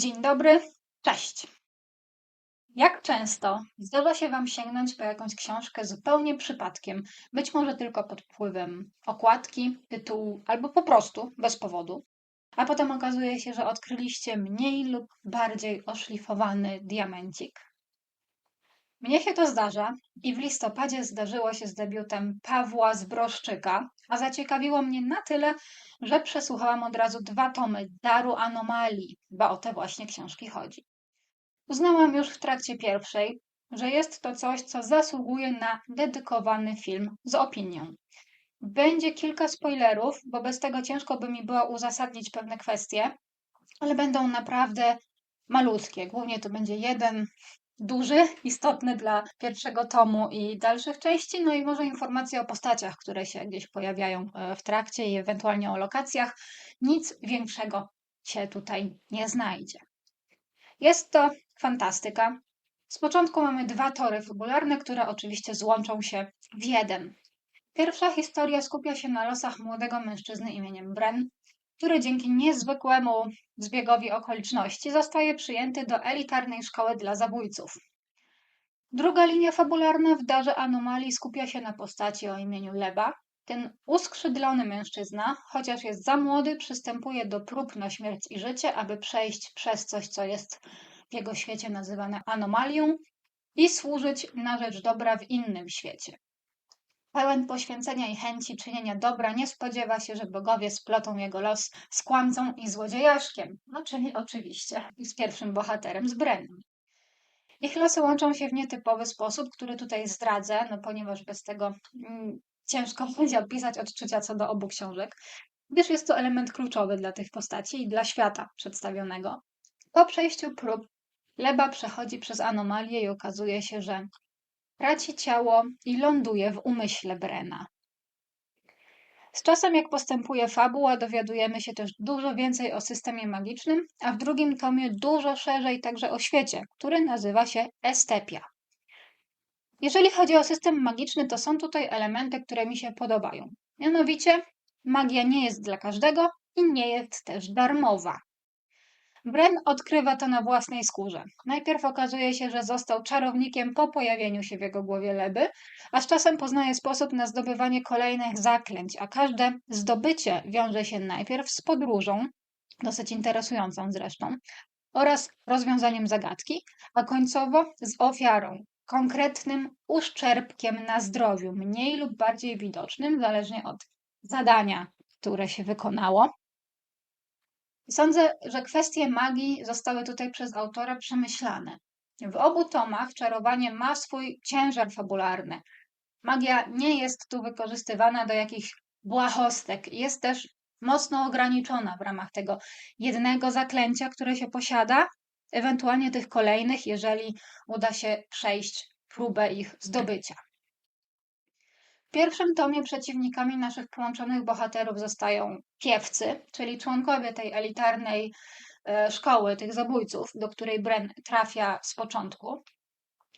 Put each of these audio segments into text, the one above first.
Dzień dobry, cześć. Jak często zdarza się Wam sięgnąć po jakąś książkę zupełnie przypadkiem, być może tylko pod wpływem okładki, tytułu albo po prostu bez powodu, a potem okazuje się, że odkryliście mniej lub bardziej oszlifowany diamencik? Mnie się to zdarza i w listopadzie zdarzyło się z debiutem Pawła Zbroszczyka, a zaciekawiło mnie na tyle, że przesłuchałam od razu dwa tomy Daru Anomalii, bo o te właśnie książki chodzi. Uznałam już w trakcie pierwszej, że jest to coś, co zasługuje na dedykowany film z opinią. Będzie kilka spoilerów, bo bez tego ciężko by mi było uzasadnić pewne kwestie, ale będą naprawdę malutkie. Głównie to będzie jeden, duży, istotny dla pierwszego tomu i dalszych części, no i może informacje o postaciach, które się gdzieś pojawiają e, w trakcie i ewentualnie o lokacjach. Nic większego się tutaj nie znajdzie. Jest to fantastyka. Z początku mamy dwa tory fabularne, które oczywiście złączą się w jeden. Pierwsza historia skupia się na losach młodego mężczyzny imieniem Bren, który dzięki niezwykłemu zbiegowi okoliczności zostaje przyjęty do elitarnej szkoły dla zabójców. Druga linia fabularna w darze anomalii skupia się na postaci o imieniu Leba. Ten uskrzydlony mężczyzna, chociaż jest za młody, przystępuje do prób na śmierć i życie, aby przejść przez coś, co jest w jego świecie nazywane anomalią i służyć na rzecz dobra w innym świecie. Pełen poświęcenia i chęci czynienia dobra, nie spodziewa się, że bogowie splotą jego los z kłamcą i złodziejaszkiem, no czyli oczywiście z pierwszym bohaterem, z Brenem. Ich losy łączą się w nietypowy sposób, który tutaj zdradzę, no ponieważ bez tego mm, ciężko będzie opisać odczucia co do obu książek, gdyż jest to element kluczowy dla tych postaci i dla świata przedstawionego. Po przejściu prób Leba przechodzi przez anomalię i okazuje się, że traci ciało i ląduje w umyśle Brena. Z czasem, jak postępuje fabuła, dowiadujemy się też dużo więcej o systemie magicznym, a w drugim tomie dużo szerzej także o świecie, który nazywa się Estepia. Jeżeli chodzi o system magiczny, to są tutaj elementy, które mi się podobają. Mianowicie, magia nie jest dla każdego i nie jest też darmowa. Bren odkrywa to na własnej skórze. Najpierw okazuje się, że został czarownikiem po pojawieniu się w jego głowie leby, a z czasem poznaje sposób na zdobywanie kolejnych zaklęć, a każde zdobycie wiąże się najpierw z podróżą, dosyć interesującą zresztą, oraz rozwiązaniem zagadki, a końcowo z ofiarą, konkretnym uszczerbkiem na zdrowiu, mniej lub bardziej widocznym, zależnie od zadania, które się wykonało. Sądzę, że kwestie magii zostały tutaj przez autora przemyślane. W obu tomach czarowanie ma swój ciężar fabularny. Magia nie jest tu wykorzystywana do jakichś błahostek, jest też mocno ograniczona w ramach tego jednego zaklęcia, które się posiada, ewentualnie tych kolejnych, jeżeli uda się przejść próbę ich zdobycia. W pierwszym tomie przeciwnikami naszych połączonych bohaterów zostają piewcy, czyli członkowie tej elitarnej e, szkoły tych zabójców, do której Bren trafia z początku.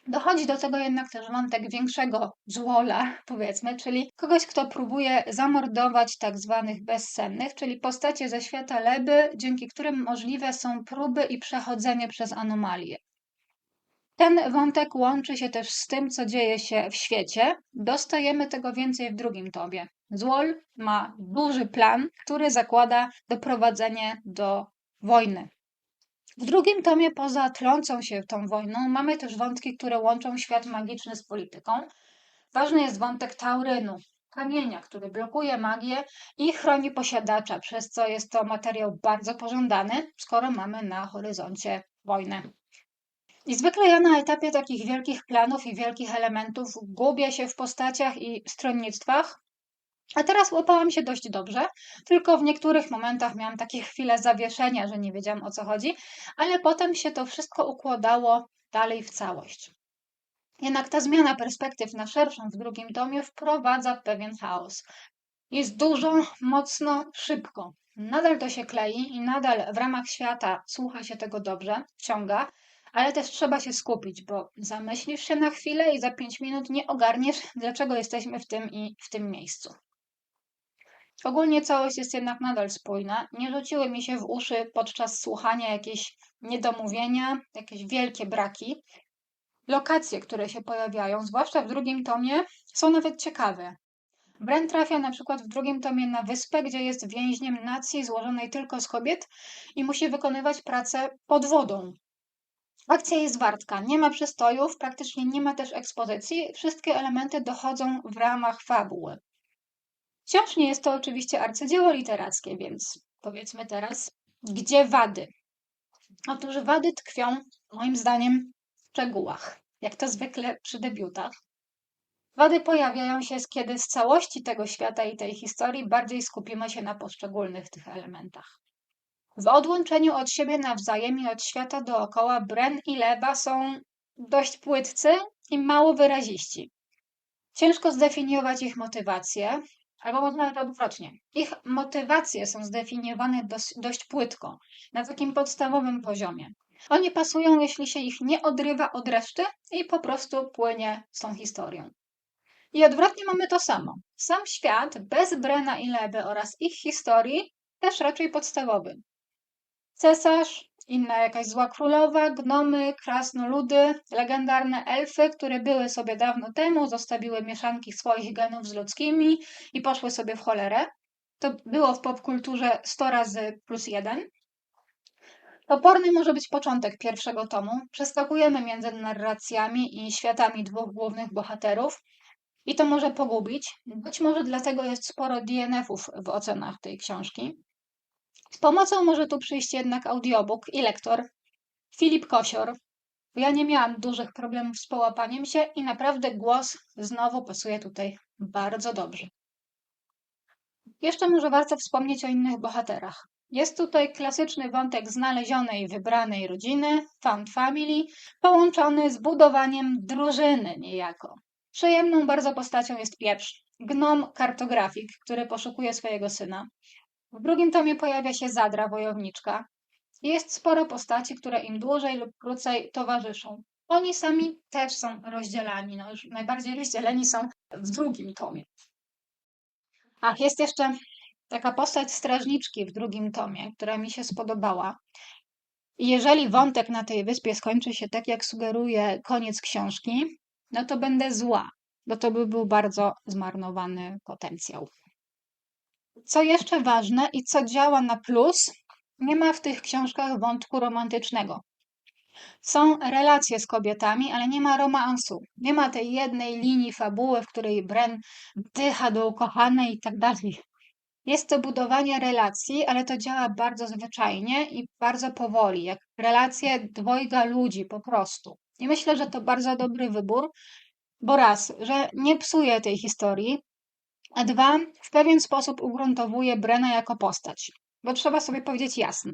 Dochodzi do tego jednak też wątek większego złola, powiedzmy, czyli kogoś, kto próbuje zamordować tak zwanych bezsennych, czyli postacie ze świata Leby, dzięki którym możliwe są próby i przechodzenie przez anomalie. Ten wątek łączy się też z tym, co dzieje się w świecie. Dostajemy tego więcej w drugim tobie. Złol ma duży plan, który zakłada doprowadzenie do wojny. W drugim tomie, poza tlącą się tą wojną, mamy też wątki, które łączą świat magiczny z polityką. Ważny jest wątek Taurynu, kamienia, który blokuje magię i chroni posiadacza, przez co jest to materiał bardzo pożądany, skoro mamy na horyzoncie wojnę. I zwykle ja na etapie takich wielkich planów i wielkich elementów gubię się w postaciach i stronnictwach, a teraz łapałam się dość dobrze, tylko w niektórych momentach miałam takie chwile zawieszenia, że nie wiedziałam o co chodzi, ale potem się to wszystko układało dalej w całość. Jednak ta zmiana perspektyw na szerszą w drugim tomie wprowadza pewien chaos. Jest dużo, mocno, szybko. Nadal to się klei i nadal w ramach świata słucha się tego dobrze, wciąga, ale też trzeba się skupić, bo zamyślisz się na chwilę i za 5 minut nie ogarniesz, dlaczego jesteśmy w tym i w tym miejscu. Ogólnie całość jest jednak nadal spójna. Nie rzuciły mi się w uszy podczas słuchania jakieś niedomówienia, jakieś wielkie braki. Lokacje, które się pojawiają, zwłaszcza w drugim tomie, są nawet ciekawe. Bren trafia na przykład w drugim tomie na wyspę, gdzie jest więźniem nacji złożonej tylko z kobiet i musi wykonywać pracę pod wodą. Akcja jest wartka, nie ma przystojów, praktycznie nie ma też ekspozycji, wszystkie elementy dochodzą w ramach fabuły. Wciąż nie jest to oczywiście arcydzieło literackie, więc powiedzmy teraz, gdzie wady? Otóż wady tkwią, moim zdaniem, w szczegółach, jak to zwykle przy debiutach. Wady pojawiają się, kiedy z całości tego świata i tej historii bardziej skupimy się na poszczególnych tych elementach. W odłączeniu od siebie nawzajem i od świata dookoła Bren i Leba są dość płytcy i mało wyraziści. Ciężko zdefiniować ich motywacje, albo może nawet odwrotnie. Ich motywacje są zdefiniowane dość, dość płytko, na takim podstawowym poziomie. Oni pasują, jeśli się ich nie odrywa od reszty i po prostu płynie z tą historią. I odwrotnie mamy to samo. Sam świat bez Brena i Leby oraz ich historii też raczej podstawowy. Cesarz, inna jakaś zła królowa, gnomy, krasnoludy, legendarne elfy, które były sobie dawno temu, zostawiły mieszanki swoich genów z ludzkimi i poszły sobie w cholerę. To było w popkulturze 100 razy plus jeden. Toporny może być początek pierwszego tomu. Przeskakujemy między narracjami i światami dwóch głównych bohaterów, i to może pogubić. Być może dlatego jest sporo DNF-ów w ocenach tej książki. Z pomocą może tu przyjść jednak audiobook i lektor Filip Kosior. Ja nie miałam dużych problemów z połapaniem się i naprawdę głos znowu pasuje tutaj bardzo dobrze. Jeszcze może warto wspomnieć o innych bohaterach. Jest tutaj klasyczny wątek znalezionej, wybranej rodziny, found family, połączony z budowaniem drużyny niejako. Przyjemną bardzo postacią jest Pieprz, gnom kartografik, który poszukuje swojego syna. W drugim tomie pojawia się Zadra, wojowniczka. Jest sporo postaci, które im dłużej lub krócej towarzyszą. Oni sami też są rozdzielani, no już najbardziej rozdzieleni są w drugim tomie. Ach, jest jeszcze taka postać strażniczki w drugim tomie, która mi się spodobała. Jeżeli wątek na tej wyspie skończy się tak, jak sugeruje koniec książki, no to będę zła, bo to by był bardzo zmarnowany potencjał. Co jeszcze ważne i co działa na plus, nie ma w tych książkach wątku romantycznego. Są relacje z kobietami, ale nie ma romansu. Nie ma tej jednej linii fabuły, w której Bren wdycha do ukochanej i tak dalej. Jest to budowanie relacji, ale to działa bardzo zwyczajnie i bardzo powoli, jak relacje dwojga ludzi po prostu. I myślę, że to bardzo dobry wybór, bo raz, że nie psuje tej historii, a dwa, w pewien sposób ugruntowuje Brena jako postać. Bo trzeba sobie powiedzieć jasno.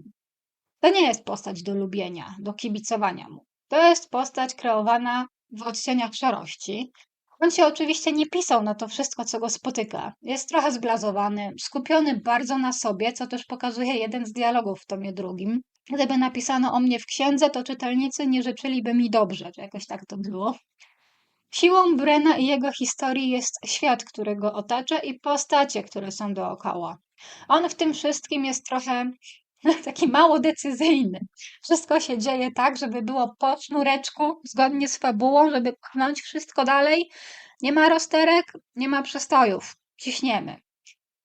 To nie jest postać do lubienia, do kibicowania mu. To jest postać kreowana w odcieniach szarości. On się oczywiście nie pisał na to wszystko, co go spotyka. Jest trochę zblazowany, skupiony bardzo na sobie, co też pokazuje jeden z dialogów w tomie drugim. Gdyby napisano o mnie w księdze, to czytelnicy nie życzyliby mi dobrze, czy jakoś tak to było. Siłą Brena i jego historii jest świat, który go otacza i postacie, które są dookoła. On w tym wszystkim jest trochę taki mało decyzyjny. Wszystko się dzieje tak, żeby było po sznureczku, zgodnie z fabułą, żeby pchnąć wszystko dalej. Nie ma rozterek, nie ma przestojów. Ciśniemy.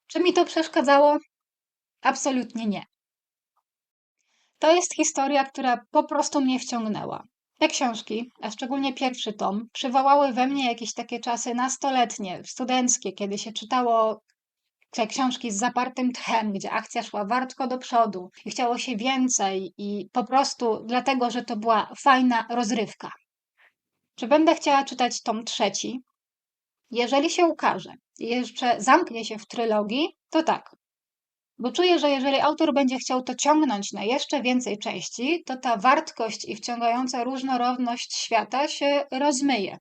Czy mi to przeszkadzało? Absolutnie nie. To jest historia, która po prostu mnie wciągnęła. Te książki, a szczególnie pierwszy tom, przywołały we mnie jakieś takie czasy nastoletnie, studenckie, kiedy się czytało te książki z zapartym tchem, gdzie akcja szła wartko do przodu i chciało się więcej i po prostu dlatego, że to była fajna rozrywka. Czy będę chciała czytać tom trzeci? Jeżeli się ukaże i jeszcze zamknie się w trylogii, to tak, bo czuję, że jeżeli autor będzie chciał to ciągnąć na jeszcze więcej części, to ta wartkość i wciągająca różnorodność świata się rozmyje.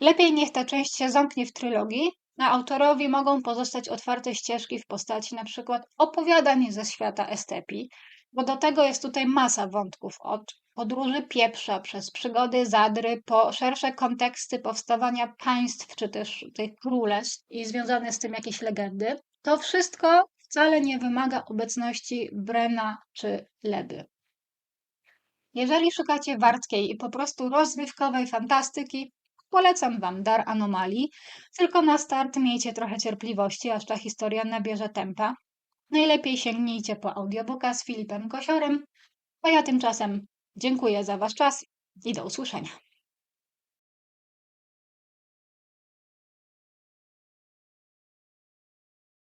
Lepiej niech ta część się zamknie w trylogii, a autorowi mogą pozostać otwarte ścieżki w postaci na przykład opowiadań ze świata estepii, bo do tego jest tutaj masa wątków od podróży pieprza przez przygody Zadry po szersze konteksty powstawania państw czy też tych królestw i związane z tym jakieś legendy. To wszystko wcale nie wymaga obecności Brena czy Leby. Jeżeli szukacie wartkiej i po prostu rozrywkowej fantastyki, polecam Wam Dar Anomalii, tylko na start miejcie trochę cierpliwości, aż ta historia nabierze tempa. Najlepiej sięgnijcie po audiobooka z Filipem Kosiorem, a ja tymczasem dziękuję za Wasz czas i do usłyszenia.